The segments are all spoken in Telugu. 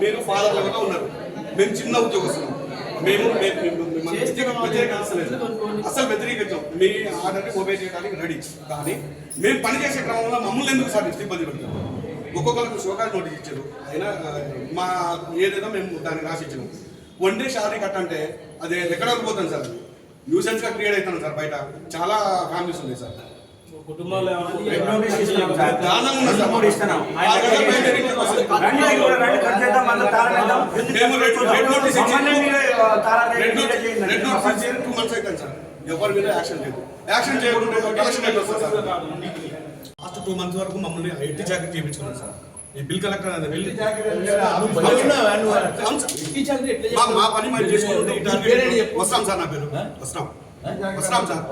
మీరు ఫాదర్ లెవెల్లో ఉన్నారు. మేము చిన్న ఉద్యోగస్తులు. మేము వ్యతిరేకించలేదు అసలు వ్యతిరేకించాం. మీ ఆర్డర్ని ఒబే చేయడానికి రెడీ కానీ మేము పనిచేసే క్రమంలో మమ్మల్ని ఎందుకు సార్ ఇబ్బంది పెడతాం ఒక్కొక్కరికి షోకాజ్ నోటీస్ ఇచ్చారు. అయినా మా ఏదైనా మేము దాన్ని రాసి ఇచ్చినాం వన్ డే షాదీ కట్ అంటే అది ఎక్కడ పోతుంది సార్. న్యూసెన్స్గా క్రియేట్ అవుతుంది సార్ బయట. చాలా ఫ్యామిలీస్ ఉన్నాయి సార్. కుటుంబాలు సార్. మీరే, ఎవరి మీద యాక్షన్ లేదు యాక్షన్ చేయకుండా లాస్ట్ టూ మంత్స్ వరకు మమ్మల్ని ఎట్టి జాకెట్ చేయించుకున్నాం సార్. ఈ బిల్ కలెక్టర్ అనే బిల్ అవును సార్. మా మా పని మేము చేసుకుంటే వస్తాం సార్ నా పేరు. వస్తాం. వస్తాం సార్.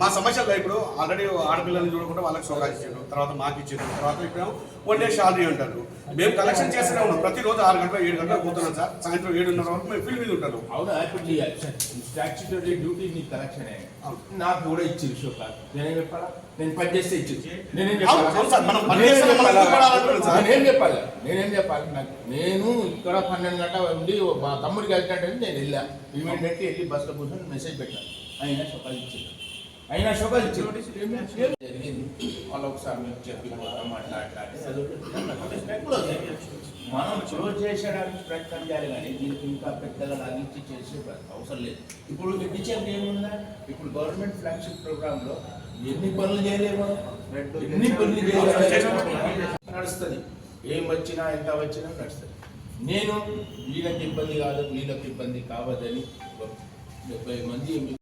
మా సమస్యలు ఇప్పుడు ఆల్రెడీ ఆడపిల్లల్ని చూడకుండా వాళ్ళకి సోగా ఇచ్చారు తర్వాత మాకు ఇచ్చారు తర్వాత ఇక్కడ వన్ డే షాదీ అంటారు. మేము కలెక్షన్ చేస్తూనే ఉన్నాం. ప్రతిరోజు ఆరు గంటలు ఏడు గంటలకు పోతున్నాం సార్. సాయంత్రం ఏడున్నర వరకు మేము ఫీల్డ్ మీద ఉంటాను అవునా ఇప్పుడు నీ స్టాచ్యుటరీ డ్యూటీ నీ కలెక్షన్ నాకు కూడా ఇచ్చింది షో కాదు నేనేం చెప్పాలా? నేను పని చేస్తే ఇచ్చింది నేనేం చెప్పాలా? నేనేం చెప్పాలి? నేనేం చెప్పాలి? నాకు నేను ఇక్కడ పన్నెండు గంటల ఉండి మా తమ్ముడికి వెళ్తాంటే నేను వెళ్ళా. ఇమీడియట్లీ వెళ్ళి బస్సులో కూర్చొని మెసేజ్ పెట్టాను ఇచ్చింది అయినా షోకాలు ఇచ్చింది జరిగింది వాళ్ళు ఒకసారి మీకు చెప్పి మనం క్లోజ్ చేసేయడానికి ప్రయత్నం చేయాలి కానీ దీనికి ఇంకా పెద్దగా లాగించి చేసే అవసరం లేదు. ఇప్పుడు మీకు ఇచ్చేది ఏముందా? ఇప్పుడు గవర్నమెంట్ ఫ్లాగ్షిప్ ప్రోగ్రామ్లో ఎన్ని పనులు చేయలేము ఎన్ని పనులు చేయలేము నడుస్తుంది. ఏం వచ్చినా ఎంత వచ్చినా నడుస్తుంది. నేను వీళ్ళకి ఇబ్బంది కాదు వీళ్ళకి ఇబ్బంది కావద్దని డెబ్బై మంది